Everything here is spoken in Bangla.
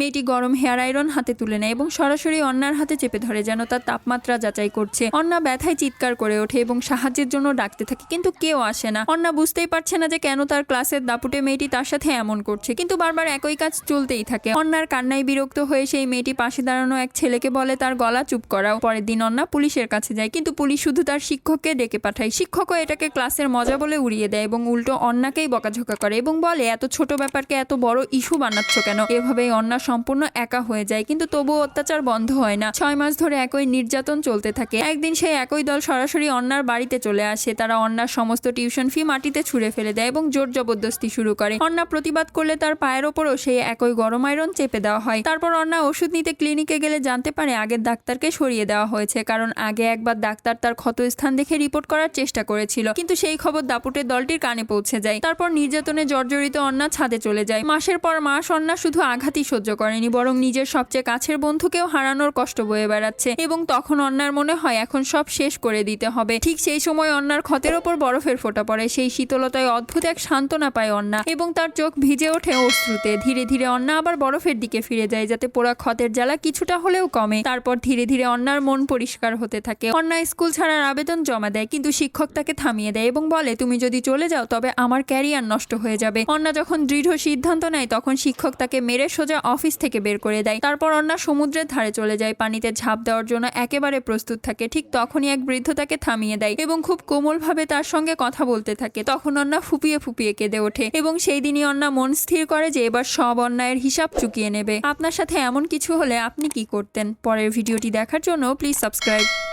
মেয়েটি গরম হেয়ার আয়রন হাতে তুলে নেয় এবং সরাসরি অন্যার হাতে চেপে ধরে যেন তার তাপমাত্রা যাচাই করছে। অন্না ব্যথায় চিৎকার করে ওঠে এবং সাহায্যের জন্য ডাকতে থাকে, কিন্তু কেউ আসে না। অন্না বুঝতেই পারছে না যে কেন তার ক্লাসের দাপুটে মেয়েটি তার সাথে এমন করছে, কিন্তু বারবার একই কাজ চলতেই থাকে। অন্যার কান্নায় বিরক্ত হয়ে সেই মেয়েটি পাশে দাঁড়ানো এক ছেলেকে বলে, তার গলা চুপ করাও। পরের দিন অন্না পুলিশের কাছে যায়, কিন্তু পুলিশ শুধু তার শিক্ষককে ডেকে পাঠায়। শিক্ষকও এটাকে ক্লাসের মজা বলে উড়িয়ে দেয় এবং উল্টো অন্নাকেই বকাঝোকা করে এবং বলে, এত ছোট ব্যাপারকে এত বড় ইস্যু বানাচ্ছ কেন? এভাবেই অন্না সম্পূর্ণ একা হয়ে যায়, কিন্তু তবুও অত্যাচার বন্ধ হয় না। ছয় মাস ধরে একই নির্যাতন চলতে থাকে। একদিন সেই একই দল সরাসরি অন্নার বাড়িতে চলে আসে। তারা অন্নার সমস্ত টিউশন ফি মাটিতে ছুঁড়ে ফেলে দেয় এবং জোর জবরদস্তি শুরু করে। অন্না প্রতিবাদ করলে তার পায়ের ওপরও সেই একই গরম আয়রন চেপে দেওয়া হয়। তারপর অন্না ওষুধ নিতে ক্লিনিকে গেলে জানতে পারে আগের ডাক্তারকে সরিয়ে দেওয়া হয়েছে, কারণ আগে একবার ডাক্তার তার ক্ষত স্থান দেখে রিপোর্ট করার চেষ্টা করেছিল। কিন্তু সেই খবর দাপুটের দলটির কানে পৌঁছে যায়। তারপর নির্যাতনে জর্জরিত অন্না ছাদে চলে যায়। মাসের পর মাস অন্না শুধু আঘাতই সহ্য করেনি, বরং নিজের সবচেয়ে কাছের বন্ধুকেও হারানোর কষ্ট বয়ে বেড়াচ্ছে এবং তখন অন্যার মনে হয় এখন সব শেষ করে দিতে হবে। ঠিক সেই সময় অন্যার ক্ষতের ওপর বরফের ফোঁটা পড়ে, সেই শীতলতায় অদ্ভুত এক সান্ত্বনা পায় অন্না এবং তার চোখ ভিজে ওঠে অশ্রুতে। ধীরে ধীরে অন্না আবার বরফের দিকে ফিরে যায় যাতে পোড়া ক্ষতের জ্বালা কিছুটা হলেও কমে। তারপর ধীরে ধীরে অন্যার মন পরিষ্কার হতে থাকে। অন্না স্কুল ছাড়ার আবেদন জমা দেয়, কিন্তু শিক্ষক তাকে থামিয়ে দেয় এবং বলে, তুমি যদি চলে যাও, তবে আমার ক্যারিয়ার নষ্ট হয়ে যাবে। অন্না যখন দৃঢ় সিদ্ধান্ত নেয়, তখন শিক্ষক তাকে মেরে সোজা অফিস থেকে বের করে দেয়। তারপর অন্না সমুদ্রের ধারে চলে যায়। পানিতে ঝাঁপ দেওয়ার জন্য একেবারে প্রস্তুত থাকে। ঠিক তখনই এক বৃদ্ধ তাকে থামিয়ে দেয় এবং খুব কোমলভাবে তার সঙ্গে কথা বলতে থাকে। তখন অন্না ফুপিয়ে ফুপিয়ে কেঁদে ওঠে এবং সেই দিনই অন্না মন স্থির করে যে এবার সব অন্যায়ের হিসাব চুকিয়ে নেবে। আপনার সাথে এমন কিছু হলে আপনি কি করতেন? পরের ভিডিওটি দেখার জন্য প্লিজ সাবস্ক্রাইব।